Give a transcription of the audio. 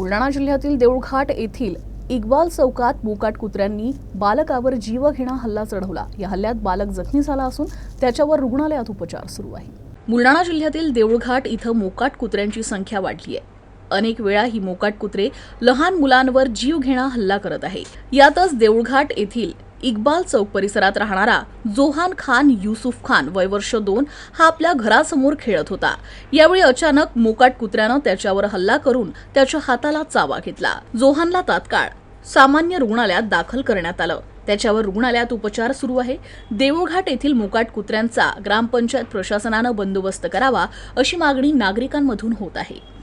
बुलढाणा जिल्ह्यातील देऊळघाट येथील इक्बाल चौकात मोकाट कुत्र्यांनी बालकावर जीवघेणा हल्ला चढवला. या हल्ल्यात बालक जखमी झाला असून त्याच्यावर रुग्णालयात उपचार सुरू आहे. बुलढाणा जिल्ह्यातील देऊळघाट इथं मोकाट कुत्र्यांची संख्या वाढली आहे. अनेक वेळा ही मोकाट कुत्रे लहान मुलांवर जीव घेणा हल्ला करत आहे. यातच देऊळघाट येथील इक्बाल चौक परिसरात राहणारा जोहान खान युसुफ खान वय वर्ष दोन हा आपल्या घरासमोर खेळत होता. यावेळी अचानक मोकाट कुत्र्यानं त्याच्यावर हल्ला करून त्याच्या हाताला चावा घेतला. जोहानला तात्काळ सामान्य रुग्णालयात दाखल करण्यात आलं. त्याच्यावर रुग्णालयात उपचार सुरू आहे. देऊळघाट येथील मोकाट कुत्र्यांचा ग्रामपंचायत प्रशासनानं बंदोबस्त करावा अशी मागणी नागरिकांमधून होत आहे.